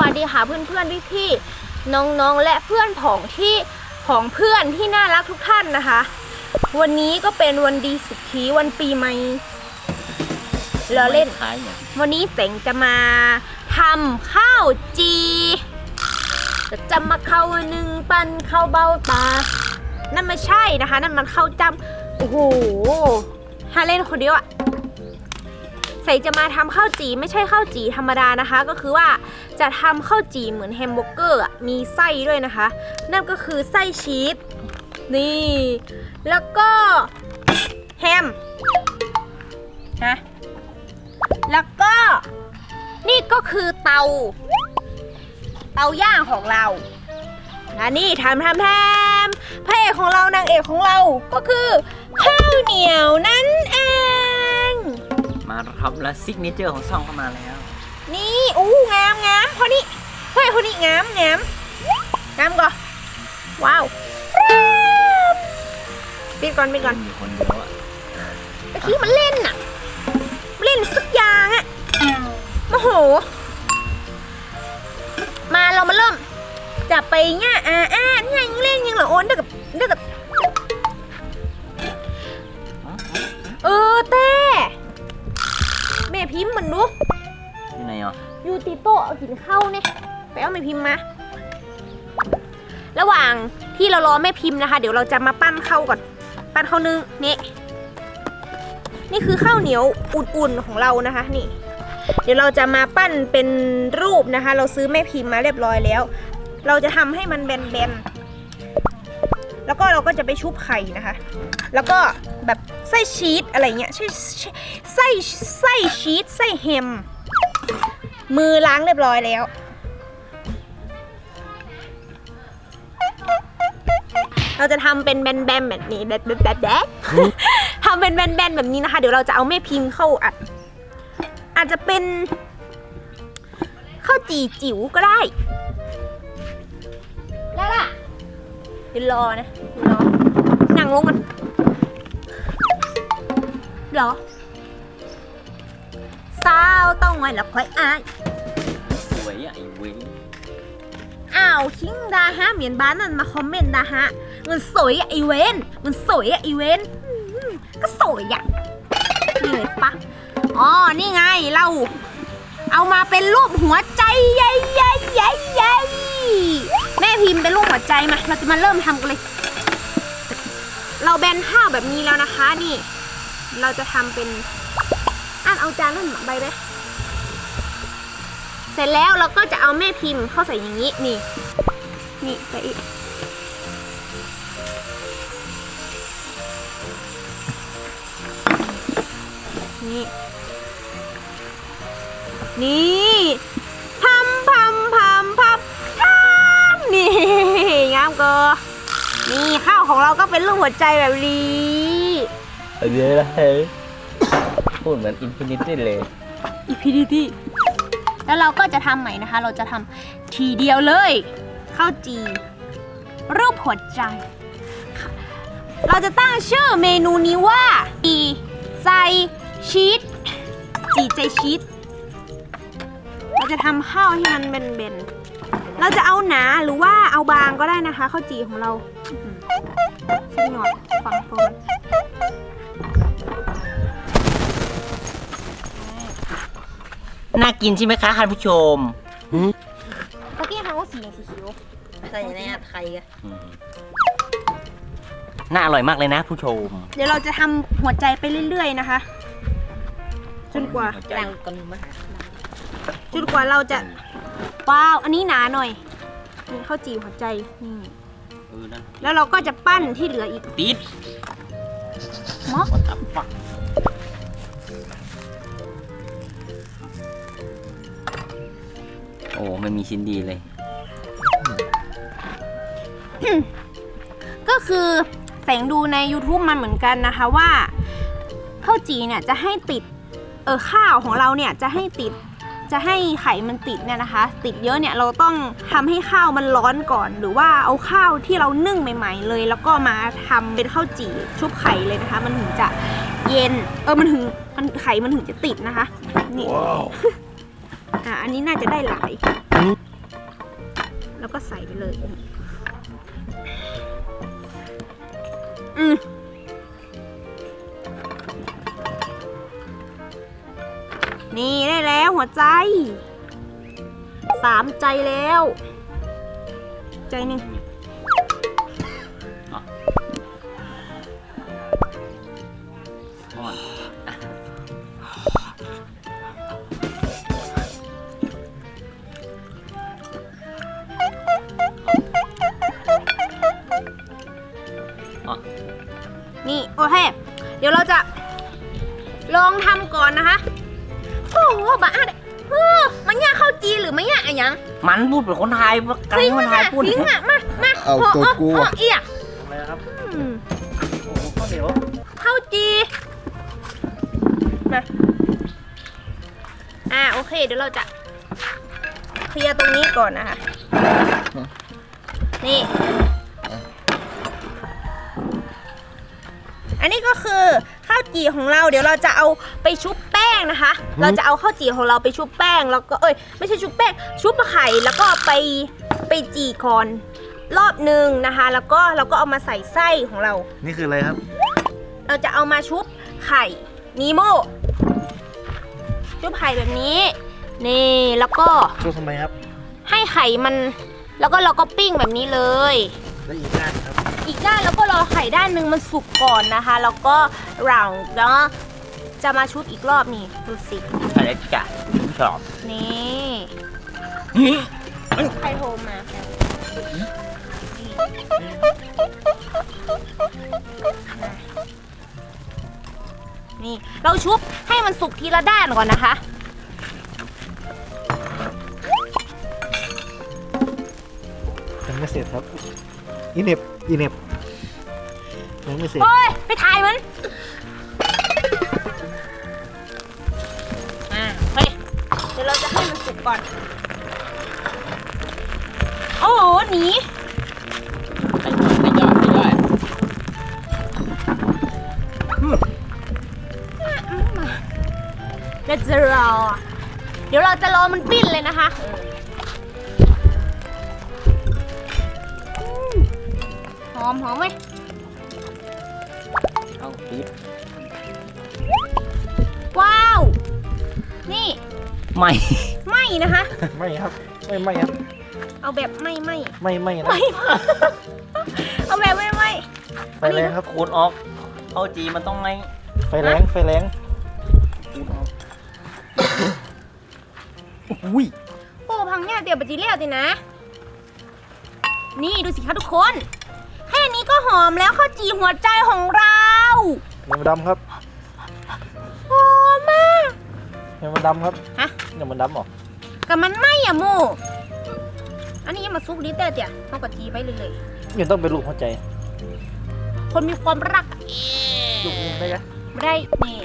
วัสดีค่ะเพื่อนๆพี่ๆน้องๆ และเพื่อนผองที่ของเพื่อนที่น่ารักทุกท่านนะคะ วันนี้ก็เป็นวันดีสุดทีวันปีใหม่เราเล่น วันนี้เสงจะมาทำข้าวจีจะจะมาเข้าหนึ่งปันข้าวเบ้าตา นั่นไม่ใช่นะคะ นั่นมันข้าวจำโอ้โหฮาเล่นคนเดียวอะ ใส่จะมาทำข้าวจีไม่ใช่ข้าวจีธรรมดานะคะ ก็คือว่าจะทำข้าวจีเหมือนแฮมเบอร์เกอร์มีไส้ด้วยนะคะ นั่นก็คือไส้ชีสนี่ แล้วก็แฮมนะแล้วก็นี่ก็คือเตา เตาย่างของเราและนี่ทำทำทำพระเอกของเรานางเอกของเราก็คือข้าวเหนียวนั่นเอง มาแล้วครับและซิกเนเจอร์ของช่องเข้ามาแล้ว นี่อู้งามงามพอนี้เฮ้ยพอนี้งามงามงามก่อนว้าวปิดก่อนปิดก่อนมีคนเดียวอะเมื่อกี้มันเล่นน่ะเล่นสักอย่างอะโมโห มาเรามาเริ่มจะไปเนี่ยอ่าอ่าเนี่ยยังเล่นยังเหรอโอนเด็กกับเด็กกับเออเต้แม่พิมพ์มันดูที่ไหนอะอยู่ตีโต๊ะเอากินข้าวเนี่ยไปเอาแม่พิมพ์มา ระหว่างที่เรารอแม่พิมพ์นะคะ เดี๋ยวเราจะมาปั้นข้าวก่อน ปั้นข้าวนึ่งนี่ นี่คือข้าวเหนียวอุ่นๆของเรานะคะ นี่ เดี๋ยวเราจะมาปั้นเป็นรูปนะคะ เราซื้อแม่พิมพ์มาเรียบร้อยแล้ว เราจะทำให้มันแบนๆ แล้วก็เราก็จะไปชุบไข่นะคะ แล้วก็แบบไส้ชีสอะไรเงี้ยใช่ใช่ไส้ไส้ชีสไส้แฮมมือล้างเรียบร้อยแล้ว เราจะทำเป็นแบนๆแบบนี้แบบแบบแบบแบบทำเป็นแบนๆแบบนี้นะคะ เดี๋ยวเราจะเอาแม่พิมพ์เข้าอัด อาจจะเป็นข้าวจีจิ๋วก็ได้ เดี๋ยวรอนะเดี๋ยวรอนั่งลงกันเหรอสาวต้องไว้แล้วค่อยอายสวยอะไอ้เว้ยอ้าวคิงดาฮะเหมียนบ้านนั่นมาคอมเมนต์ดาฮะมันสวยอะไอเวนมันสวยอะไอเวนอืมก็สวยอะนี่เลยปะอ๋อนี่ไงเรา เอามาเป็นรูปหัวใจใหญ่ใหญ่ใหญ่ใหญ่ แม่พิมพ์เป็นรูปหัวใจมา เราจะมาเริ่มทำกันเลย เราแบนข้าวแบบนี้แล้วนะคะนี่ เราจะทำเป็นอ่านเอาจานนั่นใบไหมเสร็จแล้วเราก็จะเอาแม่พิมพ์เข้าใส่อย่างนี้นี่ นี่ใส่อีกนี่ นี่ ก็ นี่ข้าวของเราก็เป็นรูปหัวใจแบบนี้เดี๋ยวเฮ้ยพูดเหมือนอินฟินิตี้เลยอีพีดีดีแล้วเราก็จะทำใหม่นะคะ เราจะทำทีเดียวเลยข้าวจี รูปหัวใจ เราจะตั้งชื่อเมนูนี้ว่าจีใจชีสจีใจชีสเราจะทำข้าวให้มันเบนๆ เราจะเอาหนาหรือว่าเอาบางก็ได้นะคะข้าวจีของเราอื้อหือสักหน่อยฟังโฟนน่ากินใช่ไหมคะท่านผู้ชมเมื่อกี้ทำว่าสีสีเขียวใส่ในอาไทยอะอืมน่าอร่อยมากเลยนะผู้ชม เดี๋ยวเราจะทำหัวใจไปเรื่อย ๆ นะคะ จนกว่าหัใจดังกันมาหาจนกว่าเราจะ ว้าว อันนี้หนาหน่อยนี่ข้าวจี่หัวใจนี่เออนั่นแล้วเราก็จะปั้นที่เหลืออีกติดเนาะ What the fuck โอ้ไม่มีชิ้นดีเลย ก็คือแสงดูใน YouTube มันเหมือนกันนะคะว่าข้าวจี่เนี่ยจะให้ติดเออข้าวของเราเนี่ยจะให้ติด จะให้ไข่มันติดเนี่ยนะคะ ติดเยอะเนี่ยเราต้องทำให้ข้าวมันร้อนก่อน หรือว่าเอาข้าวที่เรานึ่งใหม่ ๆ เลย แล้วก็มาทำเป็นข้าวจี่ชุบไข่เลยนะคะ มันถึงจะเย็นเออมันถึงมันไข่มันถึงจะติดนะคะนี่อะอันนี้น่าจะได้หลาย แล้วก็ใส่ไปเลย อืม นี่ได้แล้วหัวใจสามใจแล้ว ใจหนึ่งอ่อนนี่ โอเค เดี๋ยวเราจะลองทำก่อนนะคะ โอ้โหบ้าเนี่ยเออมันยากเข้าจีนหรือไม่ยากอะยังมันพูดเป็นคนไทยปะกันทิ้งคมันนไทยอะพูดทิ้งอะมามาเอาตัวกูโอ้อะ เอียอะไรครับอืมโอ้โหข้าวเหนียวเข้าจีมาอ่าโอเค เดี๋ยวเราจะเคลียร์ตรงนี้ก่อนนะคะ นี่ อันนี้ก็คือข้าวจี่ของเรา เดี๋ยวเราจะเอาไปชุบแป้ งนะคะ เราจะเอาข้าวจี่ของเราไปชุบแป้ง แล้วก็เอ้ยไม่ใช่ชุบแป้งชุบไข่แล้วก็ไปไปจี่ก่อนรอบหนึ่งนะคะ แล้วก็เราก็เอามาใส่ไส้ของเรา นี่คืออะไรครับ เราจะเอามาชุบไข่นีโมชุบไข่แบบนี้ นี่แล้วก็ช่วยทำไมครับ ให้ไข่มัน แล้วก็เราก็ปิ้งแบบนี้เลยและอีกด้านครับ อีกด้านแล้วก็รอไข่ด้านหนึ่งมันสุกก่อนนะคะ แล้วก็เราก็ จะมาชุบอีกรอบนี่ดูสิอะไรจ้ะชอบนี่ใครโทรมานี่เราชุบให้มันสุกทีละด้านก่อนนะคะ ยังไม่เสร็จครับ อีเน็บอีเน็บยังไม่เสร็จ โอ้ย ไปถ่ายมัน ดี๋ยวเราจะให้มันสุกก่อน โอ้โหหนีไปไปย่อยไปย่อยเดี๋ยวจะรอ เดี๋ยวเราจะรอมันปิ้นเลยนะคะอืมหอมหอมไหมเอาปี๊บ ไม่ ไม่นะคะ ไม่ครับ ไม่ไม่ครับ เอาแบบไม่ไม่ไม่ไม่นะไม่เอาแบบไม่ไม่ไฟแรงครับคูณออกข้าวจีมันต้องไงไฟแรงไฟแรงคูณออกอุ้ยโอ้พังเนี่ยเดี๋ยวปฏิเลียวดินะ นี่ดูสิคะทุกคน แค่นี้ก็หอมแล้วข้าวจีหัวใจของเราอย่ามาดำครับหอมมากอย่ามาดำครับฮะ อย่ามาดำหรอกกับมันไหมอะโมอันนี้ยังมาซุกดิแต่เดี๋ยวเอากะจีไปเลยยังต้องเป็นลูกหัวใจๆคนมีความรักลูกนึงได้ไหมไม่ได้นี่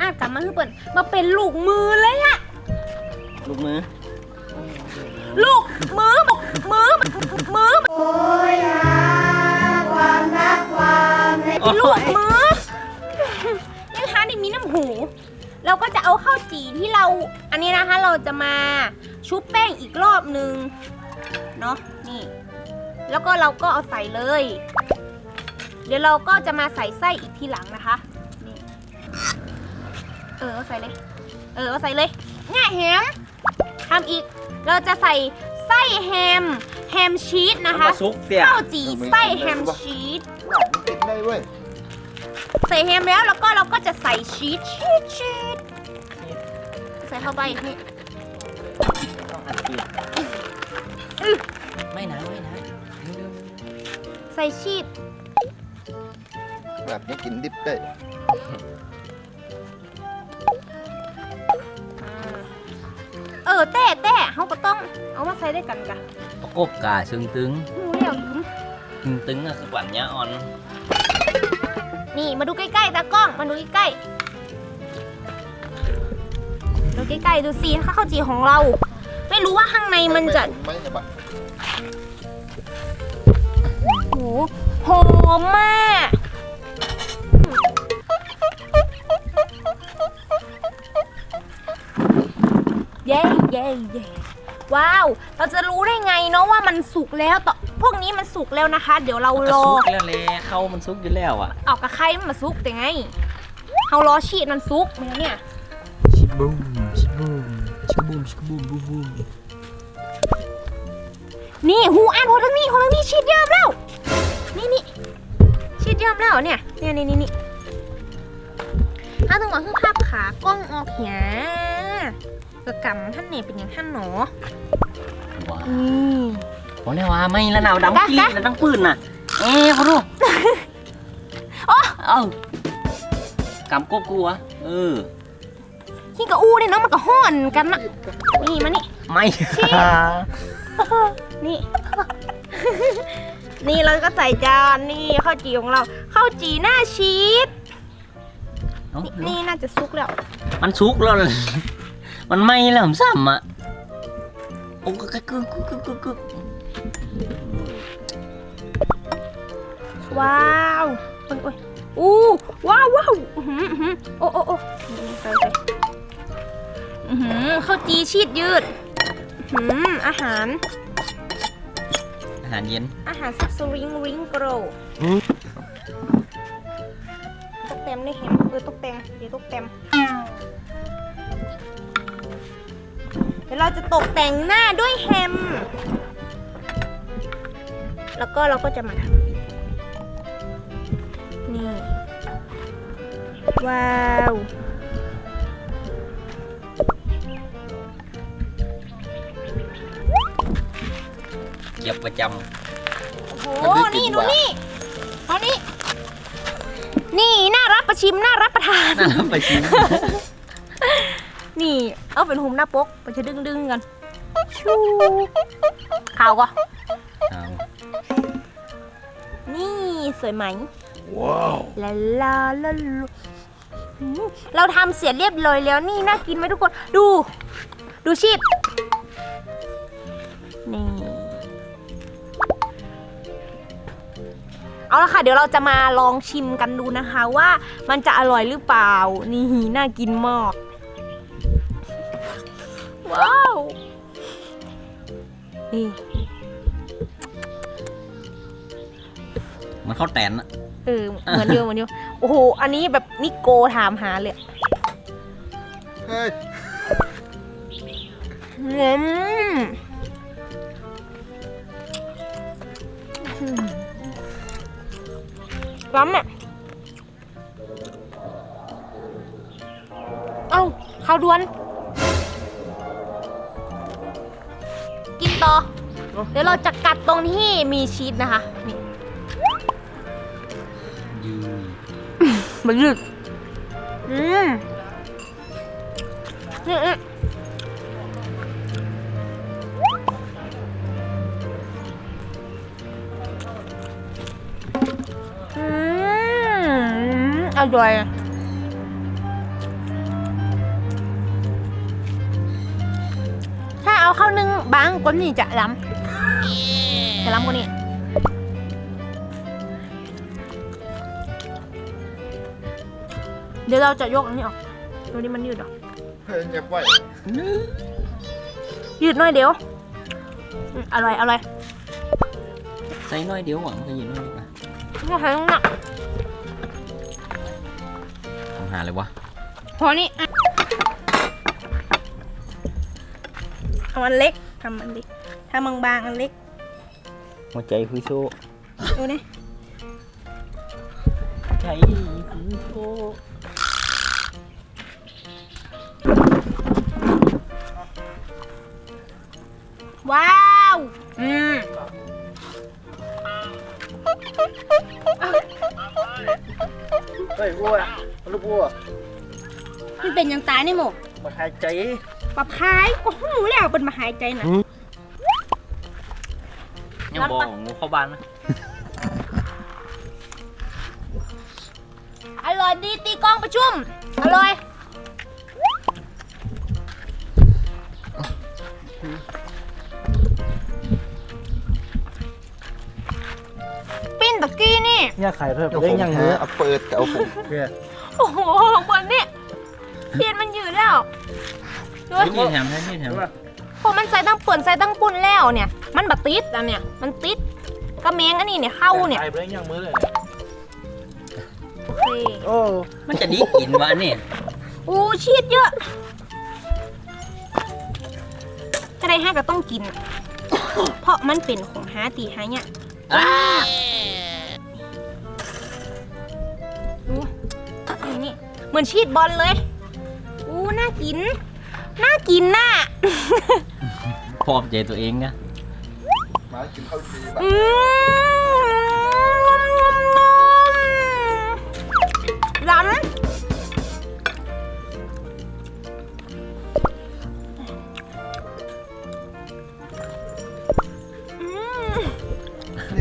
อะกลับมาคือเปิดมาเป็นลูกมือเลยอะลูกมือ ลูกมือบอกมือมือเป็นลูกมือนี่นะคะนี่มีน้ำหู เราก็จะเอาข้าวจี่ที่เราอันนี้นะคะเราจะมาชุบแป้งอีกรอบนึงเนาะนี่ แล้วก็เราก็เอาใส่เลย เดี๋ยวเราก็จะมาใส่ไส้อีกทีหลังนะคะนี่เออเอาใส่เลย เออเอาใส่เลยง่ายแฮมทำอีกเราจะใส่ไส้แฮมแฮมชีสนะเอาคะมาซุกเสียข้าวจี่ไส้แฮมชีส ติดได้เว้ย ใส่แฮมแล้วแล้วก็เราก็จะใส่ชีสชีสชีสใส่เข้าไปนี่ต้องอัดอีกอื้อไม่นะไม่นะใส่ชีสแบบนี้กินดิบได้เออแต่แต่เขาก็ต้องเอามาใส่ด้วยกันกะประกบกาซึ่งตึงหูเดี๋ยวลืมตึงตึงอะคือหวานยาอ่อน นี่มาดูใกล้ๆตากล้องมาดูใกล้ๆดูใกล้ๆดูสิข้าวจีของเรา ไม่รู้ว่าข้างในมันจะไม่จะบักโอ้โหหอมมากเย้เย้เย้ว้าว เราจะรู้ได้ไงเนาะว่ามันสุกแล้วต่อพวกนี้มันสุกแล้วนะคะ เดี๋ยวเรามันรก็อซุกแล้วแหละเขามันซุกอยู่แล้วอะ ออกกับไข่มันมาซุกแต่ไงเรารอชีดมันซุกเนี่ยเนี่ยชิบูมชิบูมชิบูมชิบูมบูมบูมนี่หูอ่านหัวทางนี้หัวทางนี้ชีดเยิ้มแล้วนี่นี่ชีดเยิ้มแล้วเนี่ยเนี่ยนี่นี่นี่ถ้าถึงว่าคือภาพขากล้องออกเหียกระกำท่านเนี่ยเป็นอย่างท่านหนอว้าวอืมโอ้เนี่ยว่าไม่แล้วหนาวดำกี้กะกะแล้วตั้งปืนน่ะ เอ๊ะเขาดูโอ้เอ้ากำกบกูวะเออขี้กระอูเนี่ยเนาะมันก็ห่อนกันนะนี่มานี่ ไม่ นี่ นี่เราก็ใส่จานนี่ข้าวจีของเราข้าวจีหน้าชีสเอ้านี่น่าจะซุกแล้วมันซุกแล้ว มันไหม่แล้วผมซ้ำอะโอ้กึกกึกกึกกึกกึกกึกว้าวโอ้ยโอ้ย อู้ว้าวว้าวอื้อหืออื้อหือโอ้โอ้โอ้นี่ใส่ใส่อื้อหือข้าวจีชีสยืดอื้อหืออาหาร อาหารเย็น อาหารซักสริงริงโกรตกเต็มได้เห็นเออตกเต็มเดี๋ยวตกเต็มเดี๋ยวเราจะตกแต่งหน้าด้วยแฮม แล้วก็เราก็จะมาทำ นี่ว้าวเก็บประจโอ้โหนี่ดูนี่เอานี่นี่น่ารับประชิมน่ารับประทานำน่าทำไปชิมนี่ เอาเป็นหุมหน้าปกไปจะดึงดึงๆกันชูข่าวก็เอานี่สวยไหม ว้าวลาลาลาลาอืมเราทำเสร็จเรียบร้อยแล้วนี่น่ากินไหมทุกคน ดู ดูชีพนี่เอาละค่ะ เดี๋ยวเราจะมาลองชิมกันดูนะคะว่ามันจะอร่อยหรือเปล่า นี่น่ากินมาก ว้าว นี่ มันเข้าแตนอะ เออเหมือนเดียวเหมือนเดียวโอ้โหอันนี้แบบนิโกถามหาเลยเฮ้ยอืมอืมล้ำอะเอ้าข้าวดวน กินต่อ เดี๋ยวเราจะกัดตรงที่มีชีสนะคะนี่ยืน มันยืดอืมอืมอร่อยถ้าเอาข้าวนึ่งบางกว่านี้จะล้ำจะล้ำกว่านี้ เดี๋ยวเราจะยกอันนี้ออกดูนี่มันยืดเหรอเฮ้ยอย่าปล่อยยืดหน่อยเดี๋ยวอืมอร่อยอร่อยใส่น้อยเดียวหวังมันก็ยืนน้อยดีกว่านี่ใช้หนักทำหาเลยวะพอนี่อะเอาอันเล็กทำอันเล็กทำบางๆอันเล็กหัวใจคือโชดูนี่ใจคือโช ว้าว อืมเฮ้ยวัวลูกวัวมันเป็นยังตายนี่หมกมาหายใจปรับคายก็หูแล้วเป็นมาหายใจนะยังบอกงูเข้าบ้านนะอร่อยดีตีกลองประชุม อร่อย เนี่ยไข่เพิ่มได้ยังเนื้อเอาเปิดเอาผมเพื่อโอ้โหของบนนี่เทียนมันยืดแล้วดูนี่แถมให้นี่แถมโคอมันใส่ตั้งป่วนใส่ตั้งปุ่นแล้วเนี่ย มันบะติดอะเนี่ย มันติดกระแมงอันนี้เนี่ยเข้าเนี่ยตายไปแล้วยังมือเลยโอเคโอ้มันจะดีกินวะเนี่ยอู้ชีสเยอะถ้าได้ห้าก็ต้องกินอะเพราะมันเป็นของหาตีหาเนี่ย มือนชีสบอลเลยอู้น่ากิน น่ากินน่ะ พอใจตัวเองนะมากินข้าวจีอืมล้ำอืม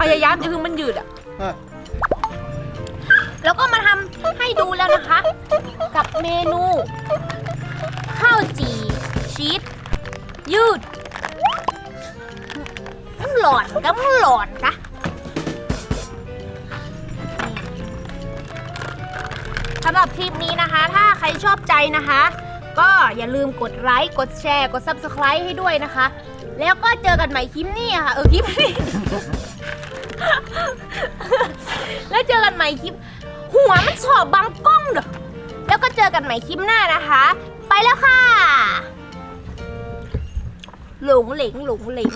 พยายามจะคือมันยืดอะ แล้วก็มาทำให้ดูแล้วนะคะ กับเมนู ข้าวจี่ชีสยืดมันหลอนก็มันหลอนกะสำหรับคลิปนี้นะคะ ถ้าใครชอบใจนะคะ ก็อย่าลืมกดไลค์กดแชร์ กด subscribe ให้ด้วยนะคะ แล้วก็เจอกันใหม่คลิปนี้ค่ะ เออคลิปนี้ แล้วเจอกันใหม่คลิป หัวมันสอบบังกล้องเด้อ แล้วก็เจอกันใหม่คลิปหน้านะคะ ไปแล้วค่ะ หลงเหลงหลงเหลง